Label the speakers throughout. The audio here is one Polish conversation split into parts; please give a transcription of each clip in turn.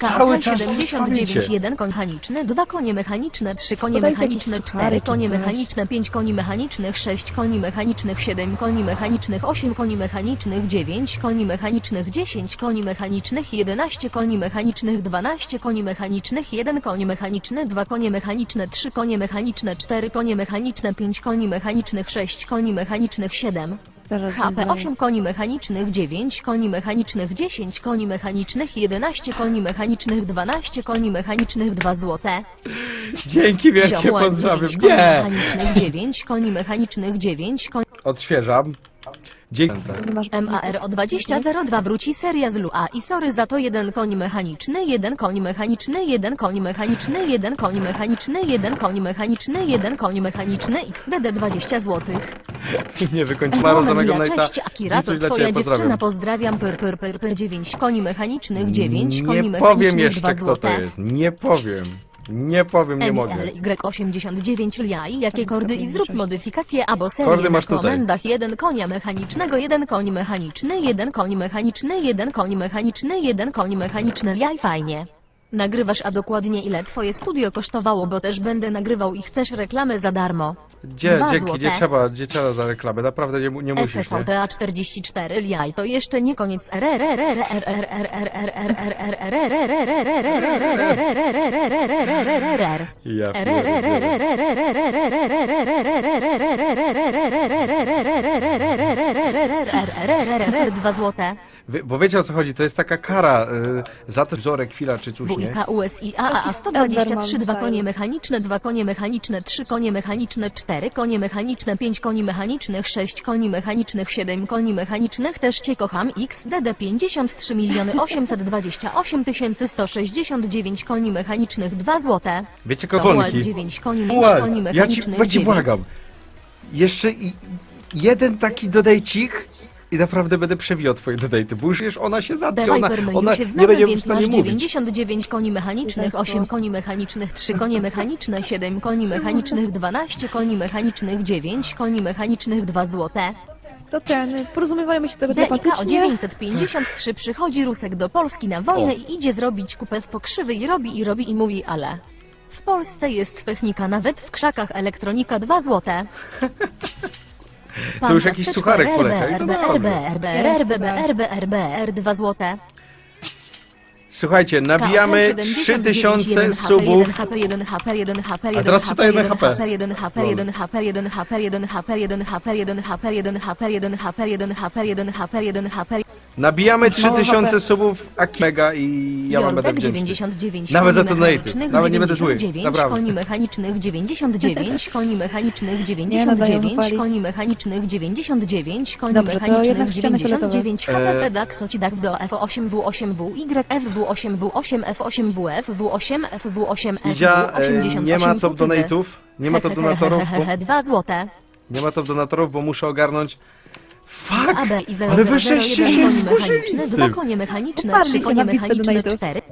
Speaker 1: Cały czas coś
Speaker 2: 79,
Speaker 1: spamicie.
Speaker 2: 1 koń mechaniczny, 2 konie mechaniczne, 3 konie
Speaker 3: Podajcie
Speaker 2: mechaniczne,
Speaker 3: jakieś
Speaker 2: 4
Speaker 3: suchary
Speaker 2: konie
Speaker 3: coś.
Speaker 2: mechaniczne, 5 koni mechanicznych, 6 koni mechanicznych, 7 koni mechanicznych, 8 koni mechanicznych, 9 koni mechanicznych, 10 koni mechanicznych, 11 koni mechanicznych, 12 koni mechanicznych, 1 koń mechaniczny, 2 konie mechaniczne, 3 konie mechaniczne, 4 konie mechaniczne, 5 koni mechanicznych, 6 koni mechanicznych, 7
Speaker 3: Zaraz
Speaker 2: HP
Speaker 3: zadaję.
Speaker 2: 8 koni mechanicznych, 9 koni mechanicznych, 10 koni mechanicznych, 11 koni mechanicznych, 12 koni mechanicznych, 2 złote.
Speaker 1: Dzięki wielkie,
Speaker 2: Ziomułek
Speaker 1: pozdrawiam.
Speaker 2: 9 koni
Speaker 1: Nie!
Speaker 2: mechanicznych, 9 koni mechanicznych, 9 koni
Speaker 1: Odświeżam. Dzięki.
Speaker 3: Nie masz
Speaker 2: MAR o 2002 wróci seria z LUA i sorry za to jeden koń mechaniczny, jeden koń mechaniczny, jeden koń mechaniczny, jeden koń mechaniczny, jeden koń mechaniczny, jeden koń mechaniczny, XDD 20 złotych.
Speaker 1: Nie wykończyła rozumnego
Speaker 2: Mila,
Speaker 1: Nighta.
Speaker 2: Cześć Akira, to
Speaker 1: coś dla
Speaker 2: twoja
Speaker 1: ciebie,
Speaker 2: dziewczyna,
Speaker 1: pozdrawiam.
Speaker 2: pozdrawiam, per, per, per, per 9 koni mechanicznych, 9 koni
Speaker 1: Nie
Speaker 2: mechanicznych,
Speaker 1: powiem
Speaker 2: 2
Speaker 1: jeszcze kto to
Speaker 2: złote.
Speaker 1: jest. Nie powiem. Nie powiem, nie mogę.
Speaker 2: Y89 Liaj, jakie kordy i zrób modyfikację albo serię
Speaker 1: Kordy
Speaker 2: na
Speaker 1: masz tutaj.
Speaker 2: komendach, jeden konia mechanicznego, jeden koń mechaniczny, jeden koń mechaniczny, jeden koń mechaniczny, jeden koń mechaniczny, jaj fajnie. Nagrywasz, a dokładnie ile twoje studio kosztowało, bo też będę nagrywał i chcesz reklamę za darmo.
Speaker 1: Gdzie,
Speaker 2: Dwa
Speaker 1: dzięki,
Speaker 2: złote.
Speaker 1: nie trzeba, nie trzeba za reklamę, naprawdę nie, mu- nie musisz, nie?
Speaker 2: SFVTA 44 Liaj, to jeszcze nie koniec
Speaker 1: Ja pierdzielę.
Speaker 2: Dwa złote.
Speaker 1: Bo wiecie o co chodzi, to jest taka kara y, za to wzorek chwila czy coś, nie?
Speaker 2: Dwójka USI AAA
Speaker 3: Taki
Speaker 2: 123, dwa konie mechaniczne, dwa konie mechaniczne, trzy konie mechaniczne, cztery konie mechaniczne, pięć koni mechanicznych, sześć koni mechanicznych, siedem koni mechanicznych, też cię kocham, XDD 53 miliony 828 tysięcy 169 koni mechanicznych, dwa złote.
Speaker 1: Wiecie
Speaker 2: Ual
Speaker 1: kowolki?
Speaker 2: 9 koni, 5
Speaker 1: Ual,
Speaker 2: koni
Speaker 1: ja ci,
Speaker 2: mechanicznych,
Speaker 1: ja ci
Speaker 2: dziewięć-
Speaker 1: błagam. Jeszcze i, jeden taki dodejcik i naprawdę będę przewijał twoje dodejty, bo już wiesz, ona się
Speaker 2: Dawaj
Speaker 1: ona, ona
Speaker 2: się
Speaker 1: nie
Speaker 2: znamy,
Speaker 1: będzie w
Speaker 2: więc
Speaker 1: stanie
Speaker 2: masz
Speaker 1: mówić.
Speaker 2: 99 koni mechanicznych, 8 koni mechanicznych, 3 konie mechaniczne, 7 koni mechanicznych, 12 koni mechanicznych, 9 koni mechanicznych, 2 złote.
Speaker 3: To ten, porozumiewajmy się tego
Speaker 2: DIK o
Speaker 3: telepatycznie.
Speaker 2: 953 przychodzi Rusek do Polski na wojnę
Speaker 1: O.
Speaker 2: i idzie zrobić kupę w pokrzywy i robi i robi i mówi ale... W Polsce jest technika, nawet w krzakach elektronika 2 złote.
Speaker 1: To już jakiś sucharek poleciał
Speaker 2: RB, RB. RB, RB, RB, RB, R 2 złote.
Speaker 1: Słuchajcie, nabijamy 3000 subów. A teraz czyta 1 HP. Nabijamy 3000 subów Akimega i ja wam będę wdzięczny. Nawet za to donaty. Nawet nie będę zły. Naprawdę.
Speaker 2: Koni mechanicznych 99, koni mechanicznych 99, koni mechanicznych 99, koni mechanicznych 99,
Speaker 1: HPP
Speaker 2: DAX, OCI DAC, DO, F8W8W, YFW8. F8WF W8 FW8
Speaker 1: Idzia, e,
Speaker 2: FW88
Speaker 1: nie ma top donate'ów, nie ma top donatorów, bo,
Speaker 2: Hehehehe, 2 złote.
Speaker 1: nie ma top donatorów, bo muszę ogarnąć. Fuck!
Speaker 2: AB i 0,
Speaker 1: Ale wy żeście się wkurzyli z
Speaker 2: 2
Speaker 1: tym.
Speaker 2: konie mechaniczne,
Speaker 3: Uparli
Speaker 2: 3
Speaker 3: się
Speaker 2: konie
Speaker 3: na bitwę
Speaker 2: mechaniczne,
Speaker 3: donate'ów.
Speaker 2: 4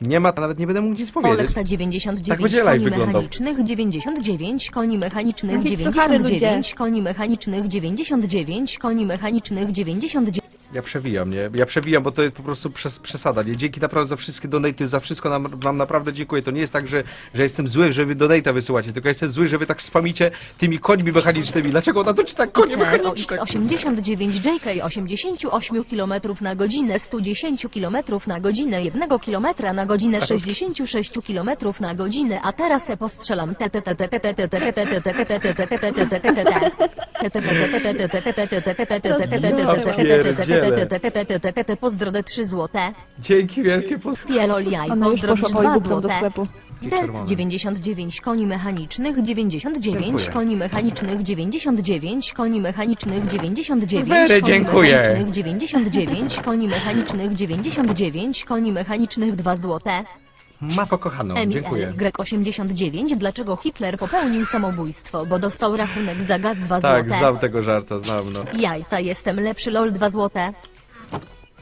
Speaker 1: Nie ma, nawet nie będę mógł nic powiedzieć.
Speaker 2: Oleksa 99
Speaker 1: Tak będzie live
Speaker 2: koni
Speaker 1: wyglądał.
Speaker 2: mechanicznych, 99 koni mechanicznych,
Speaker 3: Jakieś suchary,
Speaker 2: 99 koni mechanicznych, 99 koni mechanicznych, 99
Speaker 1: Ja przewijam, nie? Ja przewijam, bo to jest po prostu przes przesada, nie? Dzięki naprawdę za wszystkie donaty, za wszystko nam, wam naprawdę dziękuję. To nie jest tak, że, że jestem zły, że wy donata wysyłacie, tylko jestem zły, że wy tak spamicie tymi końmi mechanicznymi. Dlaczego ona to czyta konie mechaniczne?
Speaker 2: X89 JK 88 km na godzinę, 110 km na godzinę, 1 km na godzinę, 66 km na godzinę, a teraz se postrzelam te te tyle. PTPTPTPT 3 złote.
Speaker 1: Dzięki wielkie, pozdro.
Speaker 2: Pieloliaj 2
Speaker 3: e-bookrom do
Speaker 2: złote.
Speaker 3: sklepu.
Speaker 2: Delc 99 koni mechanicznych 99
Speaker 1: Dziękuję.
Speaker 2: koni mechanicznych 99 koni mechanicznych 99
Speaker 1: Wery,
Speaker 2: koni
Speaker 1: dziękuję.
Speaker 2: mechanicznych 99 koni mechanicznych 99 koni mechanicznych 2 złote
Speaker 1: ma pokochaną, dziękuję.
Speaker 2: ML Grek 89, dlaczego Hitler popełnił samobójstwo, bo dostał rachunek za gaz 2
Speaker 1: Tak,
Speaker 2: złote.
Speaker 1: znam tego żarta, znam, no.
Speaker 2: Jajca, jestem lepszy, lol 2 złote.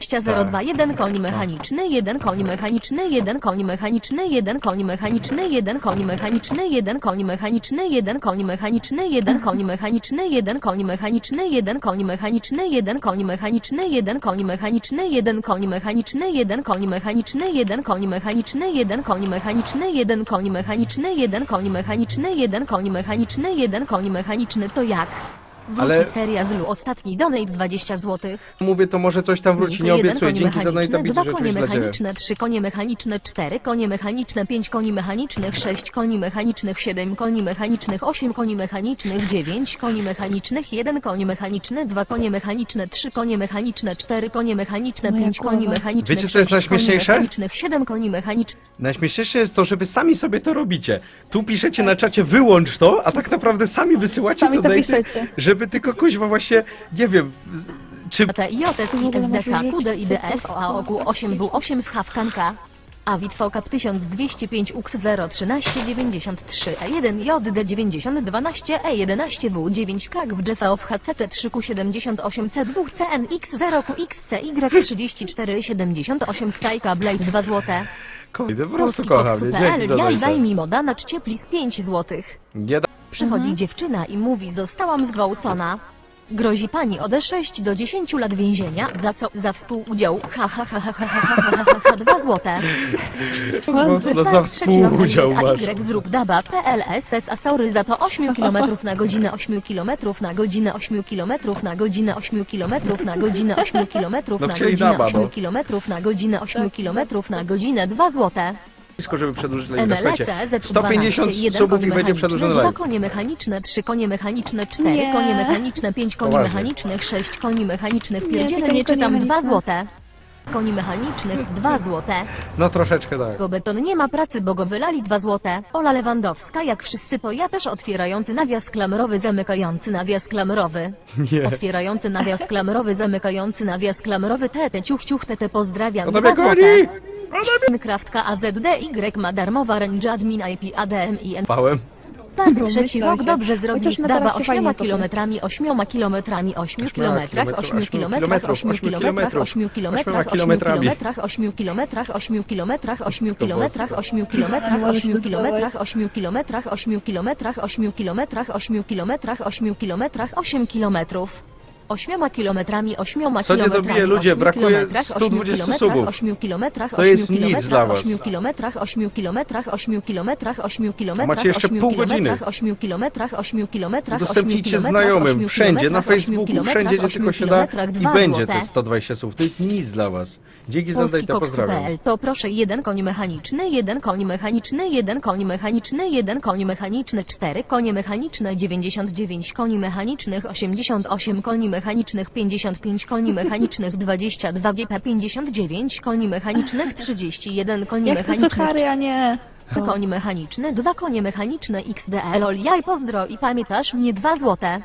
Speaker 2: 2002 1 koń mechaniczny, 1 koń mechaniczny, 1 koń mechaniczny, 1 koń mechaniczny, 1 koń mechaniczny, 1 koń mechaniczny, 1 koń mechaniczny, 1 koń mechaniczny, 1 koń mechaniczny, 1 koń mechaniczny, 1 koń mechaniczny, 1 koń mechaniczny, 1 koń mechaniczny, 1 koń mechaniczny, 1 koń mechaniczny, 1 koń mechaniczny, 1 koń mechaniczny, 1 koń mechaniczny, 1 koń mechaniczny, 1 koń mechaniczny to jak? Wróci
Speaker 1: Ale-
Speaker 2: seria z Lu ostatni donate 20 zł.
Speaker 1: Mówię, to może coś tam wróci, nie obiecuję. Dzięki za najtablicy,
Speaker 2: dwa
Speaker 1: że
Speaker 2: konie mechaniczne, trzy konie mechaniczne, cztery konie mechaniczne, pięć koni mechanicznych, sześć koni mechanicznych, siedem koni mechanicznych, osiem koni mechanicznych, dziewięć koni mechanicznych, jeden koń mechaniczny, dwa konie mechaniczne, trzy konie mechaniczne, cztery konie mechaniczne,
Speaker 3: No
Speaker 2: pięć koni mechanicznych,
Speaker 1: Wiecie, co jest
Speaker 2: sześć koni
Speaker 1: najśmieszniejsze?
Speaker 2: mechanicznych, siedem koni mechanicznych.
Speaker 1: Najśmieszniejsze jest to, że wy sami sobie to robicie. Tu piszecie na czacie wyłącz to, a tak naprawdę sami wysyłacie
Speaker 3: Sami
Speaker 1: to
Speaker 3: to
Speaker 1: dajty,
Speaker 3: piszecie.
Speaker 1: Żeby tylko kuźwa właśnie, nie wiem, z- czy
Speaker 2: T, J, S, I, S, D, K, Q, D, I, D, F, O, A, O, Q, 8, W, 8 w Hawkanka. A Witfokap 1205 UKW 01393 E1 JD 9012 E11 W9 KAG w GV w HCC 3Q78 C2 CNX 0 QXCY 3478 Xajka Blade 2 złote.
Speaker 1: Kurde, po prostu kocham, nie? Dzięki za
Speaker 2: Jaj, daj mi moda na cieplis 5 złotych.
Speaker 1: Nie da...
Speaker 2: Przychodzi dziewczyna i mówi, zostałam zgwałcona. Grozi pani ode 6 do 10 lat więzienia, za co? Za współudział. Ha ha ha ha ha ha ha ha ha ha 2 złote.
Speaker 1: Zgwałcona za
Speaker 2: Tak,
Speaker 1: współudział
Speaker 2: A
Speaker 1: masz.
Speaker 2: Y zrób daba PLSS a sorry za to 8 km na godzinę 8 km na godzinę 8 km na godzinę 8 km na godzinę 8 km
Speaker 1: No
Speaker 2: na
Speaker 1: chcieli
Speaker 2: godzinę
Speaker 1: daba,
Speaker 2: 8
Speaker 1: no.
Speaker 2: km na godzinę 8 km na godzinę 2 złote.
Speaker 1: Blisko, żeby przedłużyć. Słuchajcie,
Speaker 2: Z12,
Speaker 1: 150
Speaker 2: jeden
Speaker 1: subów i będzie przedłużony
Speaker 2: konie mechaniczne, trzy konie mechaniczne, cztery
Speaker 3: Nie.
Speaker 2: konie mechaniczne, pięć koni
Speaker 1: Poważnie.
Speaker 2: mechanicznych, sześć koni mechanicznych,
Speaker 3: Nie,
Speaker 2: pierdziele
Speaker 3: tylko
Speaker 2: nie
Speaker 3: konie
Speaker 2: czytam, dwa
Speaker 3: mechaniczne.
Speaker 2: złote. Koni mechanicznych, dwa złote.
Speaker 1: No troszeczkę tak.
Speaker 2: Go beton nie ma pracy, bo go wylali dwa złote. Ola Lewandowska, jak wszyscy to ja też otwierający nawias klamrowy, zamykający nawias klamrowy.
Speaker 1: Nie.
Speaker 2: Otwierający nawias klamrowy, zamykający nawias klamrowy, tete, ciuch, ciuch, tete, pozdrawiam,
Speaker 1: Ona
Speaker 2: dwa złote.
Speaker 1: goni!
Speaker 2: Minecraftka AZDY ma darmowa range admin IP ADM i N.
Speaker 1: Pałem.
Speaker 2: Tak,
Speaker 3: Dobra,
Speaker 2: trzeci rok
Speaker 3: się.
Speaker 2: dobrze zrobił
Speaker 3: fajnie
Speaker 2: ośmioma
Speaker 3: kopie.
Speaker 2: kilometrami, ośmioma kilometrami, ośmiu kilometrach, ośmiu
Speaker 1: ośmiu
Speaker 2: kilometrach, ośmiu
Speaker 1: kilometrów,
Speaker 2: kilometrach, ośmiu
Speaker 1: ośmioma
Speaker 2: kilometrach, ośmiu
Speaker 1: kilometrami.
Speaker 2: kilometrach, ośmiu kilometrach, ośmiu kilometrach, ośmiu kilometrach,
Speaker 1: bosko.
Speaker 2: ośmiu kilometrach,
Speaker 3: Możesz
Speaker 2: ośmiu
Speaker 3: zdecydować.
Speaker 2: kilometrach, ośmiu kilometrach, ośmiu kilometrach, ośmiu kilometrach, ośmiu kilometrach, ośmiu kilometrach, osiem kilometrów. Ośmioma kilometrami, ośmioma
Speaker 1: Co nie dobije, ludzie, brakuje
Speaker 2: kilometrach,
Speaker 1: 120
Speaker 2: ośmiu
Speaker 1: subów.
Speaker 2: kilometrach, ośmiu kilometrach,
Speaker 1: To jest nic dla was.
Speaker 2: ośmiu kilometrach, ośmiu kilometrach, ośmiu kilometrach, ośmiu kilometrach,
Speaker 1: Macie jeszcze pół godziny.
Speaker 2: kilometrach, ośmiu kilometrach, ośmiu kilometrach,
Speaker 1: Udostępnijcie znajomym, wszędzie, na Facebooku, wszędzie, gdzie tylko się da i będzie te 120 subów. To jest nic dla was. Dzięki za dajta, pozdrawiam.
Speaker 2: To proszę jeden koń mechaniczny, jeden koń mechaniczny, jeden koń mechaniczny, jeden koń mechaniczny, konie mechaniczne, 99 koni mechanicznych, 88 koni mechanicznych, 55 koni mechanicznych, 22 GP, 59 koni mechanicznych, 31 koni
Speaker 3: Jak
Speaker 2: mechanicznych,
Speaker 3: suchary, a nie...
Speaker 2: koń mechaniczny, dwa konie mechaniczne, XDL, ol, jaj pozdro i pamiętasz mnie dwa złote.